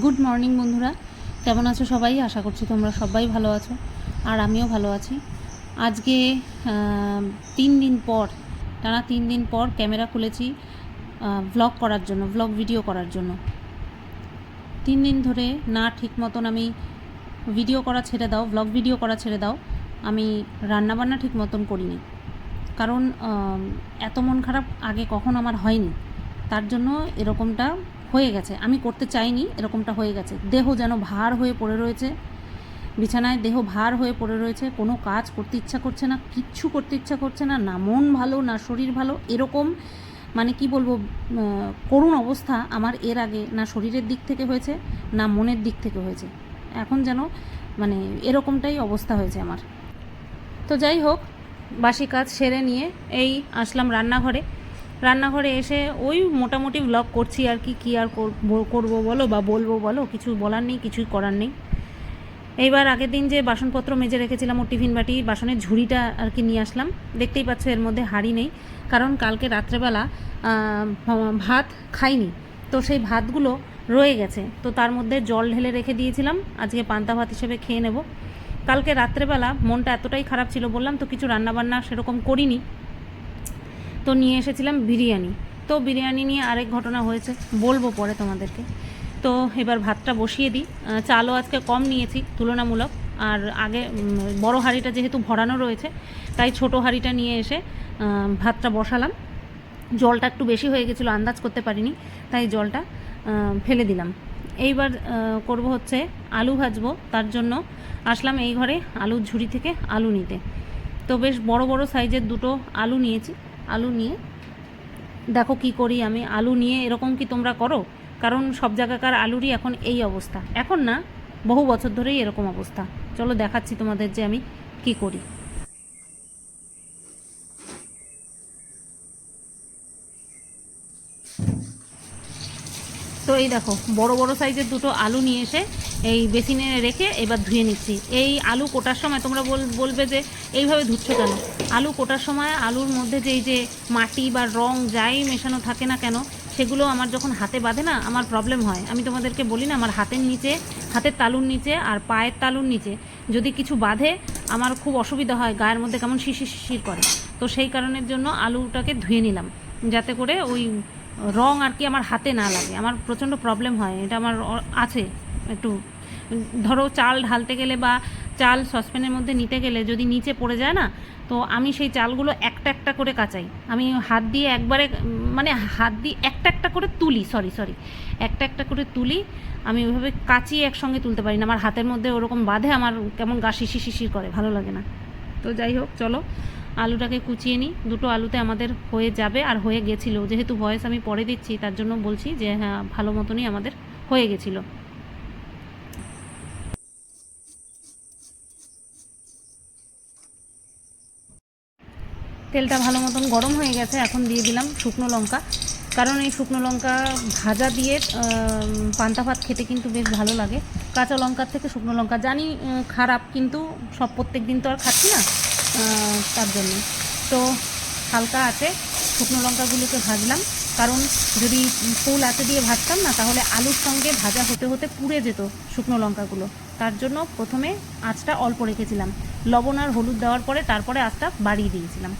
Good morning বন্ধুরা। কেমন আছো সবাই? আশা করছি তোমরা সবাই ভালো আছো, আর আমিও ভালো আছি। আজকে তিন দিন পর, টানা তিন দিন পর ক্যামেরা খুলেছি ভ্লগ করার জন্য ভ্লগ ভিডিও করার জন্য। তিন দিন ধরে না ঠিক মতন আমি ভিডিও করা ছেড়ে দাও ভ্লগ ভিডিও করা ছেড়ে দাও, আমি রান্নাবান্না ঠিক মতন করিনি। কারণ এত মন খারাপ আগে কখন আমার হয়নি। তার জন্য এরকমটা হয়ে গেছে। আমি করতে চাইনি, এরকমটা হয়ে গেছে। দেহ যেন ভার হয়ে পড়ে রয়েছে। বিছানায় দেহ ভার হয়ে পড়ে রয়েছে। কোনো কাজ করতে ইচ্ছা করছে না, কিচ্ছু করতে ইচ্ছা করছে না না মন ভালো, না শরীর ভালো, এরকম মানে কি বলব করুণ অবস্থা আমার এর আগে না শরীরের দিক থেকে হয়েছে, না মনের দিক থেকে হয়েছে। এখন যেন মানে এরকমটাই অবস্থা হয়েছে আমার। তো যাই হোক, বাসি কাজ সেরে নিয়ে এই আসলাম রান্নাঘরে। রান্নাঘরে এসে ওই মোটামুটি ব্লগ করছি আর কি, কী আর করব- বলো বা বলব বলো, কিছু বলার নেই, কিছুই করার নেই। এইবার আগের দিন যে বাসনপত্র মেজে রেখেছিলাম ও টিফিন বাটি, বাসনের ঝুড়িটা আর কি নিয়ে আসলাম। দেখতেই পাচ্ছ এর মধ্যে হাঁড়ি নেই, কারণ কালকে রাত্রেবেলা ভাত খাইনি। তো সেই ভাতগুলো রয়ে গেছে, তো তার মধ্যে জল ঢেলে রেখে দিয়েছিলাম, আজকে পান্তা ভাত হিসেবে খেয়ে নেব। কালকে রাত্রেবেলা মনটা এতটাই খারাপ ছিল বললাম, তো কিছু রান্নাবান্না সেরকম করিনি। তো নিয়ে এসেছিলাম বিরিয়ানি। তো বিরিয়ানি নিয়ে আরেক ঘটনা হয়েছে, বলব পরে তোমাদেরকে। তো এবার ভাতটা বসিয়ে দিই। চালও আজকে কম নিয়েছি, তুলনামূলক। আর আগে বড় হাঁড়িটা যেহেতু ভরানো রয়েছে, তাই ছোট হাঁড়িটা নিয়ে এসে ভাতটা বসালাম। জলটা একটু বেশি হয়ে গেছিল, আন্দাজ করতে পারিনি, তাই জলটা ফেলে দিলাম। এইবার করব হচ্ছে আলু ভাজবো। তার জন্য আসলাম এই ঘরে আলুর ঝুড়ি থেকে আলু নিতে। তো বেশ বড় বড় সাইজের দুটো আলু নিয়েছি। আলু নিয়ে। দেখো কি করি আমি, আলু নিয়ে এরকম কি তোমরা করো? কারণ সব জায়গাকার আলুরই এখন এই অবস্থা। এখন না, বহু বছর ধরেই এরকম অবস্থা। চলো দেখাচ্ছি তোমাদের যে আমি কি করি। তো এই দেখো, বড় বড় সাইজের দুটো আলু নিয়ে এসে এই বেসিনে রেখে এবার ধুয়ে নিচ্ছি। এই আলু কোটার সময় তোমরা বল, বলবে যে এইভাবে ধুচ্ছ কেন? আলু কোটার সময় আলুর মধ্যে যে এই যে মাটি বা রং যাই মেশানো থাকে না কেন, সেগুলো আমার যখন হাতে বাঁধে না, আমার প্রবলেম হয়। আমি তোমাদেরকে বলি না, আমার হাতের নিচে, হাতের তালুর নিচে আর পায়ের তালুর নিচে যদি কিছু বাঁধে, আমার খুব অসুবিধা হয়, গায়ের মধ্যে কেমন শিশির শিশির করে। তো সেই কারণের জন্য আলুটাকে ধুয়ে নিলাম, যাতে করে ওই রং আর কি আমার হাতে না লাগে। আমার প্রচণ্ড প্রবলেম হয়। এটা আমার আছে। একটু, ধরো চাল ঢালতে গেলে বা চাল সসপ্যানের মধ্যে নিতে গেলে যদি নিচে পড়ে যায় না, তো আমি সেই চালগুলো একটা একটা করে কাচাই। আমি হাত দিয়ে একবারে মানে হাত দিয়ে একটা একটা করে তুলি সরি সরি একটা একটা করে তুলি। আমি ওইভাবে কাচিয়ে একসঙ্গে তুলতে পারি না। আমার হাতের মধ্যে ওরকম বাঁধে, আমার কেমন গা শিশির শিশির করে, ভালো লাগে না। তো যাই হোক, চলো। আলুটাকে কুচিয়ে নিই। দুটো আলুতে আমাদের হয়ে যাবে আর হয়ে গেছিল। যেহেতু ভয়েস আমি পরে দিচ্ছি, তার জন্য বলছি যে হ্যাঁ ভালো মতনই আমাদের হয়ে গেছিল। তেলটা ভালো মতন গরম হয়ে গেছে, এখন দিয়ে দিলাম শুকনো লঙ্কা। কারণ এই শুকনো লঙ্কা ভাজা দিয়ে পান্তা ভাত খেতে কিন্তু বেশ ভালো লাগে। কাঁচা লঙ্কার থেকে শুকনো লঙ্কা। জানি খারাপ, কিন্তু সব প্রত্যেক দিন তো আর খাচ্ছি না। তার জন্য। তো হালকা আছে, শুকনো লঙ্কাগুলোকে ভাজলাম। কারণ যদি ফুল আতে দিয়ে ভাজতাম না, তাহলে আলুর সঙ্গে ভাজা হতে হতে পুড়ে যেত শুকনো লঙ্কাগুলো। তার জন্য প্রথমে আঁচটা অল্প রেখেছিলাম। লবণ আর হলুদ দেওয়ার পরে তারপরে আঁচটা বাড়িয়ে দিয়েছিলাম।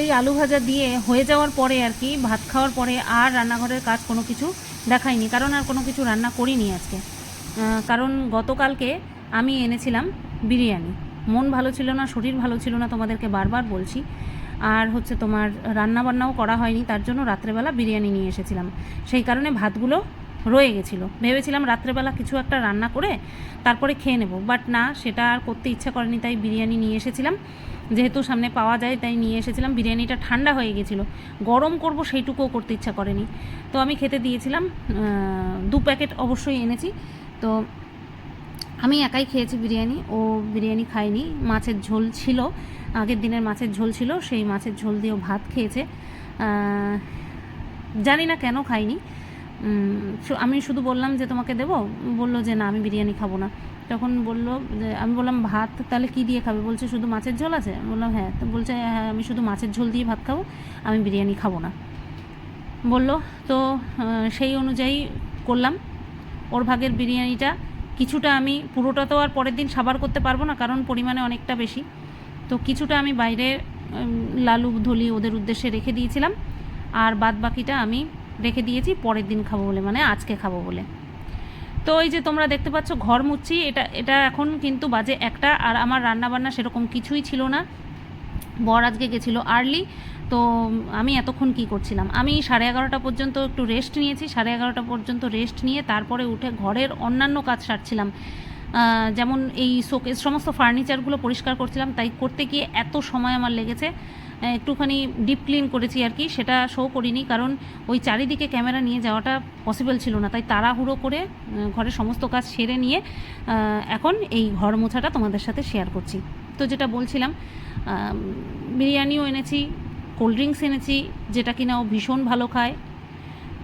এই আলু ভাজা দিয়ে হয়ে যাওয়ার পরে আর কি, ভাত খাওয়ার পরে আর রান্নাঘরের কাজ কোনো কিছু দেখাইনি, কারণ আর কোনো কিছু রান্না করিনি আজকে। কারণ গতকালকে আমি এনেছিলাম বিরিয়ানি। মন ভালো ছিল না, শরীর ভালো ছিল না, তোমাদেরকে বারবার বলছি। আর হচ্ছে তোমার রান্না বান্নাও করা হয়নি, তার জন্য রাত্রেবেলা বিরিয়ানি নিয়ে এসেছিলাম। সেই কারণে ভাতগুলো রয়ে গেছিল। ভেবেছিলাম রাত্রেবেলা কিছু একটা রান্না করে তারপরে খেয়ে নেব। বাট না, সেটা আর করতে ইচ্ছা করেনি, তাই বিরিয়ানি নিয়ে এসেছিলাম। যেহেতু সামনে পাওয়া যায়, তাই নিয়ে এসেছিলাম। বিরিয়ানিটা ঠান্ডা হয়ে গেছিল। গরম করব সেইটুকুও করতে ইচ্ছা করেনি। তো আমি খেতে দিয়েছিলাম দু প্যাকেট অবশ্যই এনেছি। তো আমি একাই খেয়েছি বিরিয়ানি। ও বিরিয়ানি খাইনি মাছের ঝোল ছিল। আগের দিনের মাছের ঝোল ছিল। সেই মাছের ঝোল দিয়েও ভাত খেয়েছে। জানি না কেন খাইনি আমি শুধু বললাম যে তোমাকে দেবো। বলল যে না, আমি বিরিয়ানি খাব না। তখন বলল যে, আমি বললাম, ভাত তাহলে কি দিয়ে খাবে? বলছে, শুধু মাছের ঝোল আছে? বললাম হ্যাঁ। তো বলছে হ্যাঁ আমি শুধু মাছের ঝোল দিয়ে ভাত খাব, আমি বিরিয়ানি খাব না। বলল, তো সেই অনুযায়ী করলাম। ওর ভাগের বিরিয়ানিটা কিছুটা আমি, পুরোটা তো আর পরের দিন সাবার করতে পারব না, কারণ পরিমাণে অনেকটা বেশি। তো কিছুটা আমি বাইরে লালু ধলি ওদের উদ্দেশ্যে রেখে দিয়েছিলাম। আর বাদ বাকিটা আমি রেখে দিয়েছি, পরের দিন খাব বলে মানে আজকে খাব বলে। তো এই যে তোমরা দেখতে পাচ্ছ ঘর মুচ্ছি, এটা এটা এখন কিন্তু বাজে একটা, আর আমার রান্না বান্না সেরকম কিছুই ছিল না। বর আজকে গেছিল আর্লি, তো আমি এতক্ষণ কি করছিলাম? আমি সাড়ে এগারোটা পর্যন্ত একটু রেস্ট নিয়েছি, সাড়ে এগারোটা পর্যন্ত রেস্ট নিয়ে তারপরে উঠে ঘরের অন্যান্য কাজ সারছিলাম। যেমন এই শোকেস সমস্ত ফার্নিচারগুলো পরিষ্কার করছিলাম, তাই করতে গিয়ে এত সময় আমার লেগেছে। একটুখানি ডিপ ক্লিন করেছি আর কি, সেটা শো করিনি, কারণ ওই চারিদিকে ক্যামেরা নিয়ে যাওয়াটা পসিবল ছিল না। তাই তাড়াহুড়ো করে ঘরের সমস্ত কাজ সেরে নিয়ে এখন এই ঘর মোছাটা তোমাদের সাথে শেয়ার করছি। তো যেটা বলছিলাম বিরিয়ানিও এনেছি কোল্ড ড্রিঙ্কস এনেছি, যেটা কিনা ও ভীষণ ভালো খায়।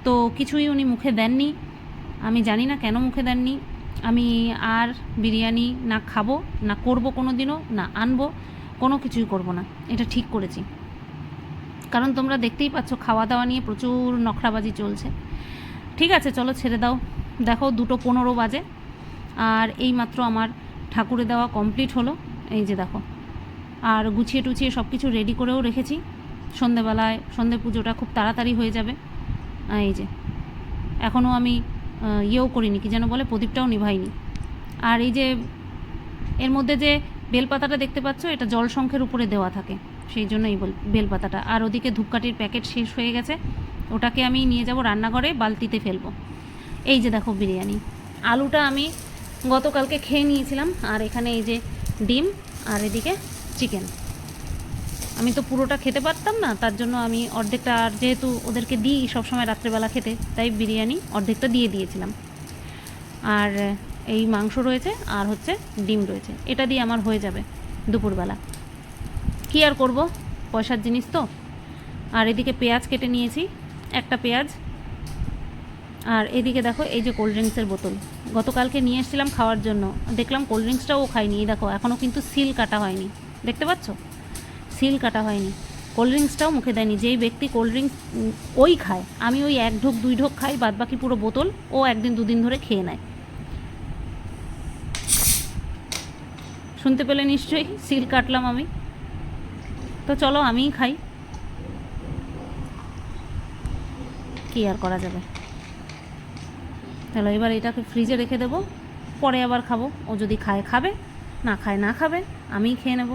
তো কিছুই উনি মুখে দেননি, আমি জানি না কেন মুখে দেননি। আমি আর বিরিয়ানি না খাব, না করব কোনো দিনও না আনব। কোনো কিছুই করব না। এটা ঠিক করেছি। কারণ তোমরা দেখতেই পাচ্ছ খাওয়া দাওয়া নিয়ে প্রচুর নখরাবাজি চলছে। ঠিক আছে, চলো ছেড়ে দাও। দেখো, দুটো পনেরো বাজে। আর এই মাত্র আমার ঠাকুরে দেওয়া কমপ্লিট হলো। এই যে দেখো। আর গুছিয়ে টুছিয়ে সব কিছু রেডি করেও রেখেছি। সন্ধেবেলায়, সন্ধে পুজোটা খুব তাড়াতাড়ি হয়ে যাবে। এই যে। এখনও আমি ইয়েও করিনি, কি যেন বলে, প্রদীপটাও নিভাইনি। আর এই যে, এর মধ্যে যে বেলপাতাটা দেখতে পাচ্ছ? এটা জল সংখ্যের উপরে দেওয়া থাকে। সেই জন্য এই বেল- বেলপাতাটা। আর ওদিকে ধূপকাঠির প্যাকেট শেষ হয়ে গেছে। ওটাকে আমি নিয়ে যাব রান্নাঘরে, বালতিতে ফেলব। এই যে দেখো বিরিয়ানি। আলুটা আমি গতকালকে খেয়ে নিয়েছিলাম। আর এখানে এই যে ডিম, আর এদিকে চিকেন। আমি তো পুরোটা খেতে পারতাম না, তার জন্য আমি অর্ধেকটা আর যেহেতু ওদেরকে দিই সবসময় রাত্রেবেলা খেতে, তাই বিরিয়ানি অর্ধেকটা দিয়ে দিয়েছিলাম। আর এই মাংস রয়েছে আর হচ্ছে ডিম রয়েছে। এটা দিয়ে আমার হয়ে যাবে দুপুরবেলা। কী আর করব? পয়সার জিনিস তো। আর এদিকে পেঁয়াজ কেটে নিয়েছি, একটা পেঁয়াজ। আর এদিকে দেখো এই যে কোল্ড ড্রিঙ্কসের বোতল। গতকালকে নিয়ে এসেছিলাম খাওয়ার জন্য। দেখলাম কোল্ড ড্রিঙ্কসটাও খাইনি এই দেখো এখনও কিন্তু সিল কাটা হয়নি। দেখতে পাচ্ছ? সিল কাটা হয়নি। কোল্ড ড্রিঙ্কসটাও মুখে দেয়নি। যেই ব্যক্তি কোল্ড ড্রিঙ্কস ওই খায়। আমি ওই এক ঢোক, দুই ঢোক খাই বাদ বাকি পুরো বোতল ও একদিন দুদিন ধরে খেয়ে নেয়। শুনতে পেলে নিশ্চয়ই, সিল কাটলাম আমি। তো চলো আমিই খাই। কি আর করা যাবে? তাহলে এবার এটাকে ফ্রিজে রেখে দেবো, পরে আবার খাব। ও যদি খায়, খাবে, না খায়, না খাবে, আমিই খেয়ে নেব।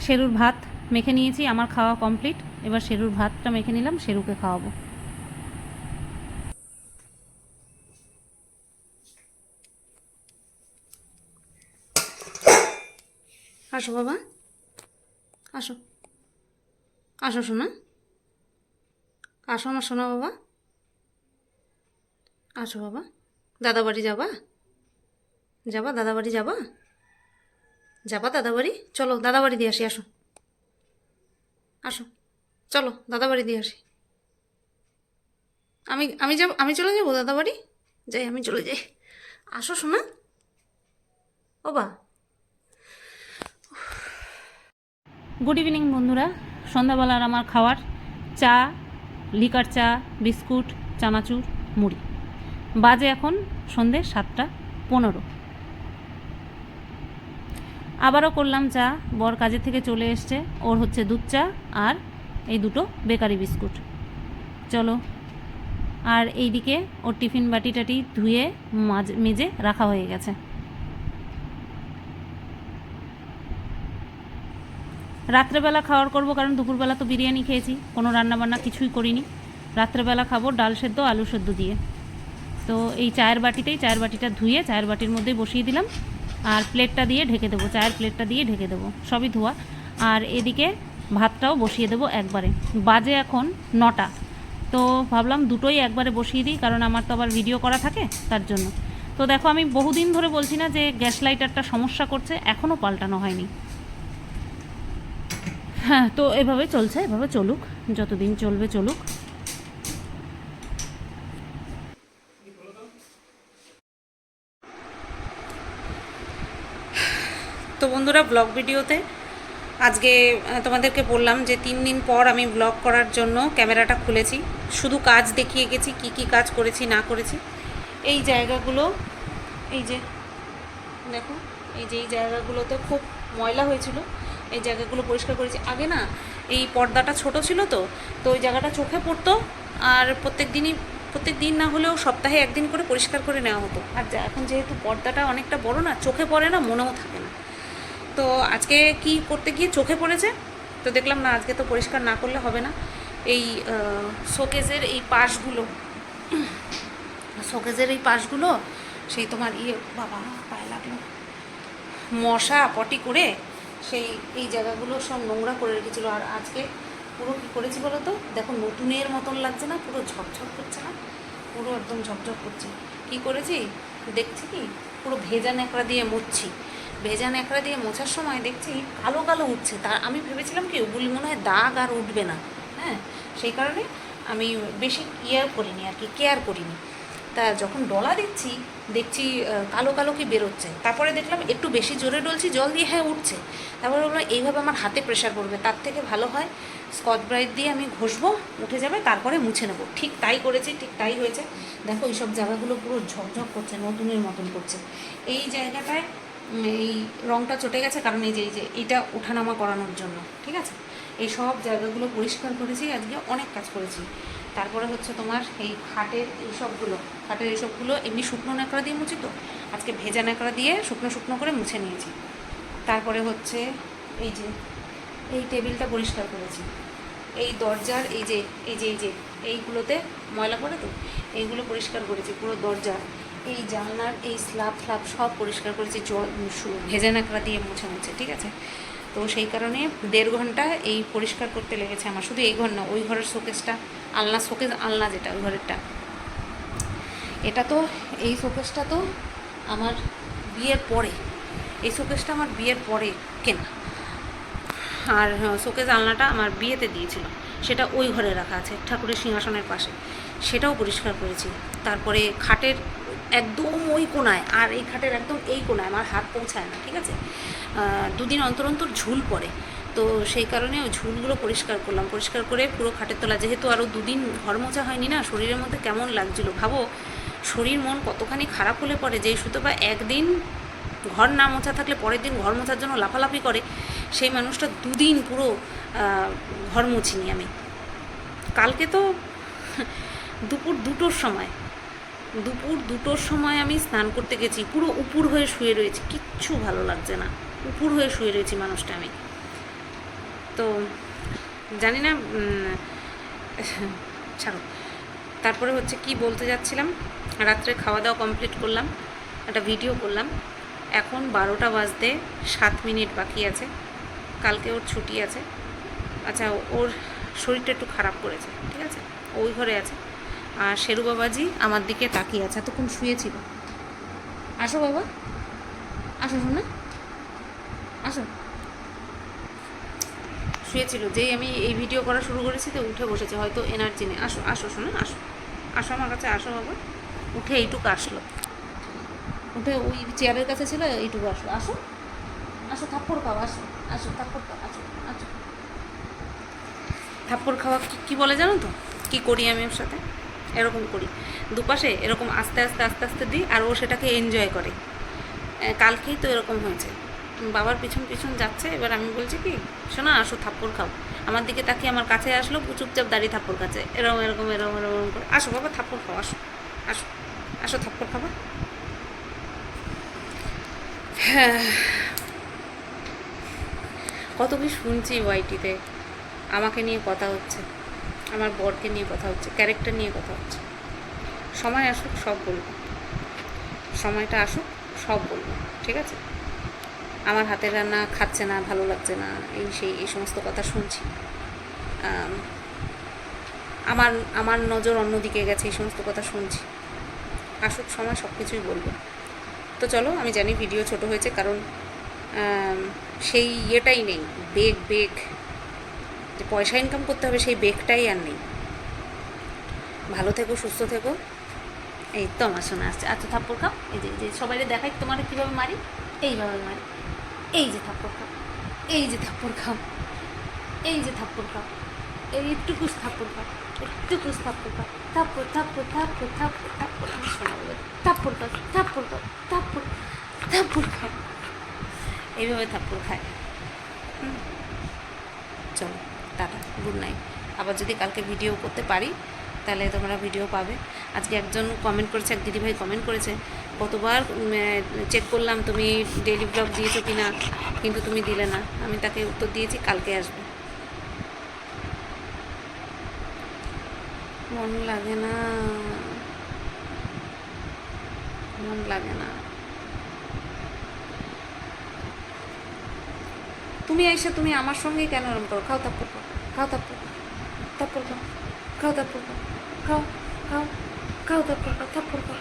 শেরুর ভাত মেখে নিয়েছি, আমার খাওয়া কমপ্লিট। এবার শেরুর ভাতটা মেখে নিলাম, শেরুকে খাওয়াবো। আসো বাবা। আসো। আসো শোনা আসো আমার শোনা বাবা। আসো বাবা। দাদা বাড়ি যাবা? যাবা? দাদা বাড়ি যাবা? যাবা দাদা বাড়ি? চলো দাদা বাড়ি দিয়ে আসি, আসো। আসো। চলো দাদা বাড়ি দিয়ে আসি। আমি আমি যাব, আমি চলে যাব দাদা বাড়ি? যাই, আমি চলে যাই। আসো শোনা ও বা। গুড ইভিনিং বন্ধুরা। সন্ধ্যাবেলার আমার খাওয়ার চা লিকার চা, বিস্কুট, চানাচুর, মুড়ি। বাজে এখন সন্ধে সাতটা পনেরো। আবারও করলাম চা। বর কাজের থেকে চলে এসছে। ওর হচ্ছে দুধ চা আর এই দুটো বেকারি বিস্কুট। চলো। আর এইদিকে ওর টিফিন বাটি টাটি ধুয়ে মাঝ মেজে রাখা হয়ে গেছে। রাত্রেবেলা খাওয়ার করব, কারণ দুপুরবেলা তো বিরিয়ানি খেয়েছি, কোনো রান্নাবান্না কিছুই করিনি। রাত্রেবেলা খাব ডাল সেদ্ধ, আলু সেদ্ধ দিয়ে। তো এই চায়ের বাটিতেই, চায়ের বাটিটা ধুয়ে চায়ের বাটির মধ্যেই বসিয়ে দিলাম। আর প্লেটটা দিয়ে ঢেকে দেবো, চায়ের প্লেটটা দিয়ে ঢেকে দেবো, সবই ধোয়া। আর এদিকে ভাতটাও বসিয়ে দেবো একবারে। বাজে এখন নটা। তো ভাবলাম দুটোই একবারে বসিয়ে দিই, কারণ আমার তো আবার ভিডিও করা থাকে তার জন্য। তো দেখো আমি বহুদিন ধরে বলছি না যে গ্যাস লাইটারটা সমস্যা করছে এখনও পাল্টানো হয়নি। হ্যাঁ তো এভাবে চলছে, এভাবে চলুক, যতদিন চলবে চলুক। তো বন্ধুরা ব্লগ ভিডিওতে আজকে তোমাদেরকে বললাম যে তিন দিন পর আমি ব্লগ করার জন্য ক্যামেরাটা খুলেছি। শুধু কাজ দেখিয়ে গেছি, কি কি কাজ করেছি, না করেছি। এই জায়গাগুলো, এই যে, দেখো, এই যে এই জায়গাগুলোতে খুব ময়লা হয়েছিল। এই জায়গাগুলো পরিষ্কার করেছি। আগে না এই পর্দাটা ছোট ছিল তো তো ওই জায়গাটা চোখে পড়তো আর প্রত্যেক দিনই, প্রত্যেক দিন না হলেও সপ্তাহে একদিন করে পরিষ্কার করে নেওয়া হতো। আর যা- এখন যেহেতু পর্দাটা অনেকটা বড় না, চোখে পড়ে না, মনেও থাকে না। তো আজকে কি করতে গিয়ে চোখে পড়েছে? তো দেখলাম না, আজকে তো পরিষ্কার না করলে হবে না। এই শোকেজের এই পাশগুলো, শোকেজের এই পাশগুলো, সেই তোমার ইয়ে বাবা, পায়ে লাগল। মশা, পটি করে সেই, এই জায়গাগুলো সব নোংরা করে রেখেছিল। আর আজকে পুরো কী করেছি বলো তো? দেখো নতুনের মতন লাগছে না, পুরো ঝকঝক করছে না? পুরো একদম ঝকঝক করছে। কি করেছি? দেখছি কি? পুরো ভেজা ন্যাকড়া দিয়ে মুছছি। ভেজা ন্যাকড়া দিয়ে মোছার সময় দেখছি কালো কালো উঠছে। তা আমি ভেবেছিলাম কি, ওগুলি মনে হয় দাগ আর উঠবে না। হ্যাঁ সেই কারণে আমি বেশি ইয়ার করিনি আর কি কেয়ার করিনি। তা যখন ডলা দিচ্ছি দেখছি কালো কালো কি বেরোচ্ছে। তারপরে দেখলাম একটু বেশি জোরে ডলছি, জল দিয়ে হ্যাঁ উঠছে। তারপরে বললাম, এইভাবে আমার হাতে প্রেশার পড়বে, তার থেকে ভালো হয় স্কচ ব্রাইট দিয়ে আমি ঘষবো, উঠে যাবে, তারপরে মুছে নেব। ঠিক তাই করেছি, ঠিক তাই হয়েছে। দেখো, এইসব জায়গাগুলো পুরো ঝকঝক করছে, নতুনের মতন করছে। এই জায়গাটায় এই রঙটা চটে গেছে কারণ এই যে এই যে এটা ওঠানামা করানোর জন্য, ঠিক আছে? এই সব জায়গাগুলো পরিষ্কার করেছি, আজকে অনেক কাজ করেছি। তারপরে হচ্ছে তোমার এই খাটের এইসবগুলো খাটের এইসবগুলো এমনি শুকনো ন্যাকড়া দিয়ে মুছি তো? আজকে ভেজা ন্যাকড়া দিয়ে শুকনো শুকনো করে মুছে নিয়েছি। তারপরে হচ্ছে এই যে, এই টেবিলটা পরিষ্কার করেছি। এই দরজার এই যে এই যে এই যে, এইগুলোতে ময়লা পড়ে তো? এইগুলো পরিষ্কার করেছি, পুরো দরজা, এই জানলার, এই স্ল্যাব ফ্ল্যাব সব পরিষ্কার করেছি, জল ভেজা ন্যাকড়া দিয়ে মুছে মুছে ঠিক আছে? তো সেই কারণে দেড় ঘণ্টা এই পরিষ্কার করতে লেগেছে আমার। শুধু এই ঘর না, ওই ঘরের শোকেসটা আলনা শোকেস, আলনা যেটা, ঘরেরটা। এটা তো, এই শোকেসটা তো আমার বিয়ের পরে। এই শোকেসটা আমার বিয়ের পরে কেনা। আর শোকেস আলনাটা আমার বিয়েতে দিয়েছিল। সেটা ওই ঘরে রাখা আছে, ঠাকুরের সিংহাসনের পাশে। সেটাও পরিষ্কার করেছি। তারপরে খাটের একদম ওই কোনায়, আর এই খাটের একদম এই কোনায় আমার হাত পৌঁছায় না, ঠিক আছে? দুদিন অন্তর অন্তর ঝুল পড়ে। তো সেই কারণে ওই ঝুলগুলো পরিষ্কার করলাম। পরিষ্কার করে পুরো খাটের তলা যেহেতু আরও দুদিন ঘর মোছা হয়নি না, শরীরের মধ্যে কেমন লাগছিল ভাবো? শরীর মন কতখানি খারাপ হলে পরে যে শুধু বা একদিন ঘর না মোছা থাকলে পরের দিন ঘর মোছার জন্য লাফালাফি করে, সেই মানুষটা দুদিন পুরো ঘর মুছিনি আমি। কালকে তো দুপুর দুটোর সময়, দুপুর দুটোর সময় আমি স্নান করতে গেছি, পুরো উপুর হয়ে শুয়ে রয়েছি, কিচ্ছু ভালো লাগছে না। উপুর হয়ে শুয়ে রয়েছি মানুষটা আমি। তো জানি না ছাড়ো। তারপরে হচ্ছে কি বলতে যাচ্ছিলাম, রাত্রে খাওয়া দাওয়া কমপ্লিট করলাম, একটা ভিডিও করলাম। এখন বারোটা বাজতে সাত মিনিট বাকি আছে, কালকে ওর ছুটি আছে। আচ্ছা ওর শরীরটা একটু খারাপ করেছে, ঠিক আছে? ওই ঘরে আছে। আর শেরু বাবাজি আমার দিকে তাকিয়ে আছে, এতক্ষণ শুয়েছিল আসো বাবা। আসো শোনা আসো। শুয়েছিল, যেই আমি এই ভিডিও করা শুরু করেছি, তো উঠে বসেছে, হয়তো এনার্জি নেই। আসো আসো, শোনো, আসো। আসো আমার কাছে, আসো বাবা। উঠে এইটুকু আসলো। উঠে ওই চেয়ারের কাছে ছিল, এইটুকু আসলো। আসো। আসো, থাপ্পড় খাও, আসো। আসো, থাপ্পড় খাও, আসো আসো। থাপ্পড় খাওয়া কি- বলে জানো তো? কি করি আমি ওর সাথে? এরকম করি। দুপাশে এরকম আস্তে আস্তে আস্তে আস্তে দিই, আর ও সেটাকে এনজয় করে। কালকেই তো এরকম হয়েছে। বাবার পিছন পিছন যাচ্ছে, এবার আমি বলছি কি, শোনা আসো থাপ্পড় খাও। আমার দিকে তাকিয়ে আমার কাছে আসলো চুপচাপ দাঁড়িয়ে থাপ্পড় কাছে এরকম এরকম এরকম এরকম করে, আসো বাবা, থাপ্পড় খাও, আসো আসো আসো থাপ্পড় খাবা। হ্যাঁ কত কি শুনছি ওয়াইটিতে, আমাকে নিয়ে কথা হচ্ছে, আমার বরকে নিয়ে কথা হচ্ছে, ক্যারেক্টার নিয়ে কথা হচ্ছে। সময় আসুক, সব বলব। সময়টা আসুক, সব বলব, ঠিক আছে? আমার হাতের রান্না খাচ্ছে না, ভালো লাগছে না, এই সেই, এই সমস্ত কথা শুনছি। আমার আমার নজর অন্যদিকে গেছে, এই সমস্ত কথা শুনছি। আসুক, সময় সব কিছুই বলব। তো চলো, আমি জানি ভিডিও ছোট হয়েছে, কারণ সেই ইয়েটাই নেই বেগ বেগ যে পয়সা ইনকাম করতে হবে, সেই বেগটাই আর নেই। ভালো থেকো, সুস্থ থেকো। এই তো আমার শোনা আসছে। আচ্ছা থাপ্পড় খাও। এই যে এই যে সবাই দেখাই, তোমার কীভাবে মারি? এইভাবে মারি। এই যে থাপ্পড় খাও, এই যে থাপ্পড় খাও, এই যে থাপ্পড় খাও, এই একটু কুস থাপ্পড় খাও, একটু কুস থাপ্পড় খাও, থাপ্পড় থাপ্পড় থাপ্পড় থাপ্পড় থাপ্পড় থাপ্পড় খাও থাপ্পড় খাও, থাপ্পড় থাপ্পড় খাও, এইভাবে থাপ্পড় খায়। চলো, টাটা, গুড নাইট। আবার যদি কালকে ভিডিও করতে পারি, তাহলে তোমরা ভিডিও পাবে। আজকে একজন কমেন্ট করেছে, এক দিদিভাই কমেন্ট করেছে কতবার চেক করলাম তুমি ডেলি ব্লগ দিয়েছ কি না কিন্তু তুমি দিলে না। আমি তাকে উত্তর দিয়েছি, কালকে আসবে। মন লাগে না। মন লাগে না। তুমি এসে তুমি আমার সঙ্গে কেন এরম করো? খাও তাপ্পর খাও খাও তাপ্পর তাপ্পর খাও খাও তাপ্পর খাও খাও খাও খাও তাপ্পর খাও থাপ্পর খাও।